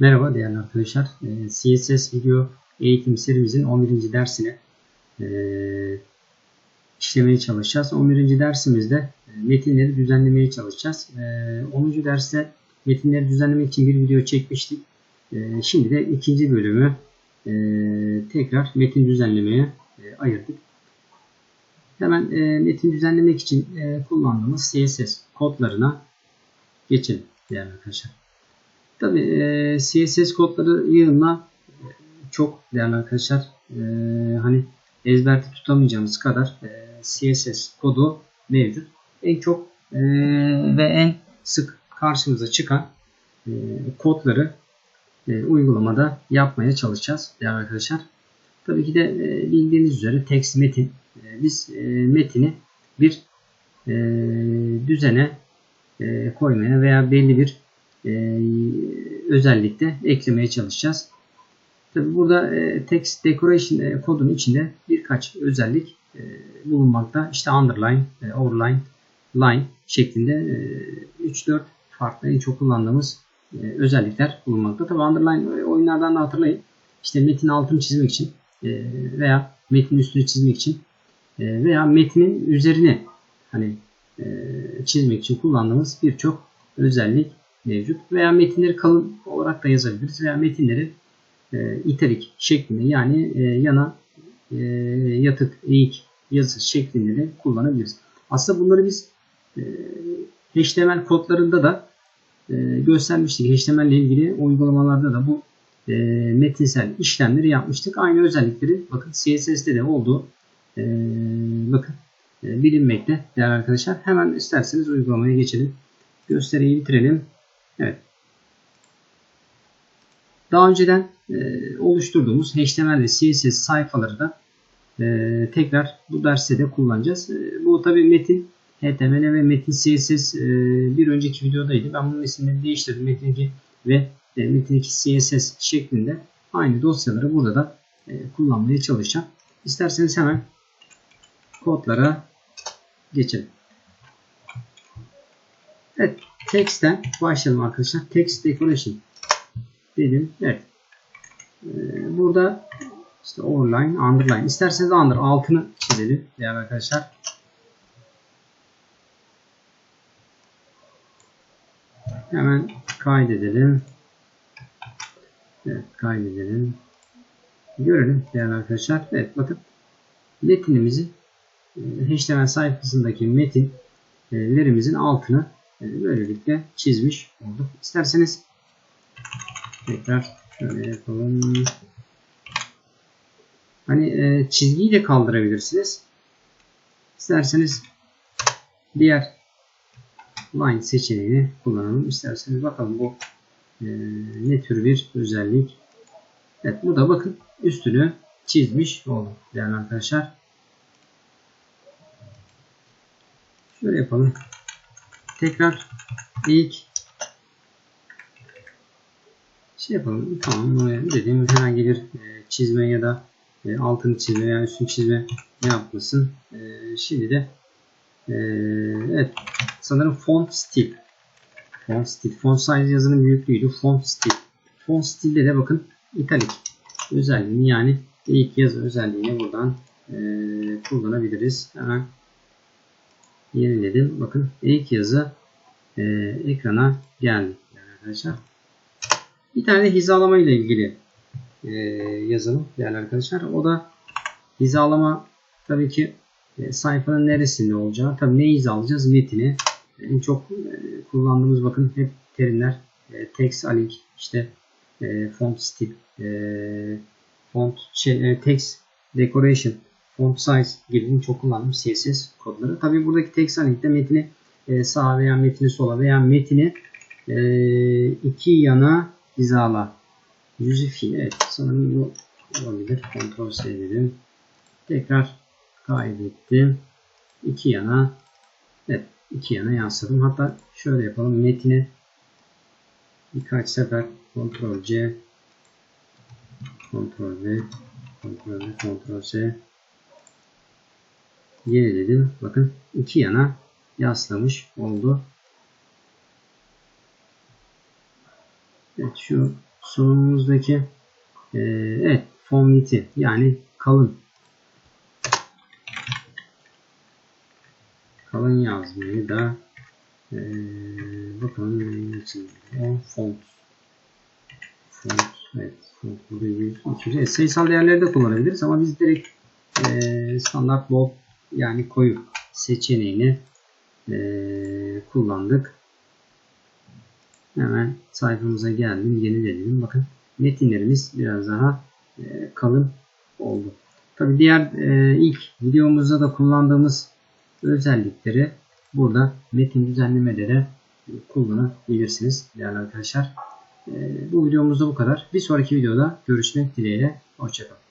Merhaba değerli arkadaşlar. Ee, CSS video eğitim serimizin 11. dersini e, işlemeye çalışacağız. 11. dersimizde e, metinleri düzenlemeye çalışacağız. 10. derste metinleri düzenlemek için bir video çekmiştik. E, şimdi de ikinci bölümü tekrar metin düzenlemeye ayırdık. Hemen metin düzenlemek için kullandığımız CSS kodlarına geçelim değerli arkadaşlar. Tabi e, CSS kodları yığınla çok değerli arkadaşlar e, hani ezberde tutamayacağımız kadar e, CSS kodu mevcut. En çok e, ve en sık karşımıza çıkan e, kodları e, uygulamada yapmaya çalışacağız değerli arkadaşlar. Tabii ki de e, bildiğiniz üzere text metin. E, biz e, metini bir e, düzene e, koymaya veya belli bir e, özellikle eklemeye çalışacağız. Tabi burada e, text decoration e, kodun içinde birkaç özellik e, bulunmakta. İşte underline, e, overline, line şeklinde e, 3-4 farklı en çok kullandığımız özellikler bulunmakta. Tabi underline oyunlardan da hatırlayın. İşte metin altını çizmek için veya metin üstünü çizmek için veya metnin üzerine hani çizmek için kullandığımız birçok özellik mevcut. Veya metinleri kalın olarak da yazabiliriz. Veya metinleri e, italik şeklinde yani e, yana e, yatık, eğik yazı şeklinde de kullanabiliriz. Aslında bunları biz e, HTML kodlarında da e, göstermiştik. HTML ile ilgili uygulamalarda da bu e, metinsel işlemleri yapmıştık. Aynı özellikleri bakın CSS'de de olduğu e, bakın e, bilinmekte değerli arkadaşlar. Hemen isterseniz uygulamaya geçelim. Gösteriyi bitirelim. Evet. Daha önceden e, oluşturduğumuz HTML ve CSS sayfaları da e, tekrar bu derste de kullanacağız. E, bu tabi metin HTML ve metin CSS e, bir önceki videodaydı. Ben bunun isimlerini değiştirdim. Metin 2 ve e, metin 2 CSS şeklinde aynı dosyaları burada da e, kullanmaya çalışacağım. İsterseniz hemen kodlara geçelim. Evet. Text'ten başlayalım arkadaşlar. Text decoration dedim. Evet. Ee, burada işte overline, underline. İsterseniz under altını çizelim değerli arkadaşlar. Hemen kaydedelim. Evet kaydedelim. Görelim değerli arkadaşlar. Evet bakın metinimizi e, HTML sayfasındaki metinlerimizin altını böylelikle çizmiş olduk. İsterseniz tekrar şöyle yapalım. Hani e, çizgiyi de kaldırabilirsiniz. İsterseniz diğer line seçeneğini kullanalım. İsterseniz bakalım bu e, ne tür bir özellik. Evet bu da bakın üstünü çizmiş olduk değerli arkadaşlar. Şöyle yapalım. Tekrar ilk şey yapalım. Tamam buraya dediğim herhangi bir e, çizme ya da e, altını çizme veya üstünü çizme ne yapmasın. E, şimdi de evet sanırım font stil font stil font size yazının büyüklüğüydü. Font stil font stilde de bakın italik özelliğini yani ilk yazı özelliğini buradan kullanabiliriz. Hemen yeniledim. Bakın ilk yazı e, ekrana geldi. Yani arkadaşlar. Bir tane hizalama ile ilgili e, yazalım değerli arkadaşlar. O da hizalama tabii ki e, sayfanın neresinde olacağı. Tabii ne hizalayacağız? Metini. En çok e, kullandığımız bakın hep terimler e, text alink işte e, font stil e, font şey, e, text decoration font size gibi çok kullandığım CSS kodları. Tabii buradaki text align'de metni e, sağa veya metni sola veya metini e, iki yana hizala. Yüzü fiil. Evet sanırım bu olabilir. C dedim. Tekrar kaydettim. İki yana evet iki yana yansıdım. Hatta şöyle yapalım. Metini birkaç sefer Ctrl C Ctrl V Ctrl V Ctrl C yeniledim. Bakın iki yana yaslamış oldu. Evet şu sunumumuzdaki e, evet font width'i yani kalın kalın yazmayı da e, bakalım neyin için o font font evet font burada 100 200 evet, sayısal değerleri de kullanabiliriz ama biz direkt e, standart bold yani koyu seçeneğini e, kullandık. Hemen sayfamıza geldim. Yeniledim. Bakın metinlerimiz biraz daha e, kalın oldu. Tabi diğer e, ilk videomuzda da kullandığımız özellikleri burada metin düzenlemelere kullanabilirsiniz değerli arkadaşlar. E, bu videomuzda bu kadar. Bir sonraki videoda görüşmek dileğiyle. Hoşçakalın.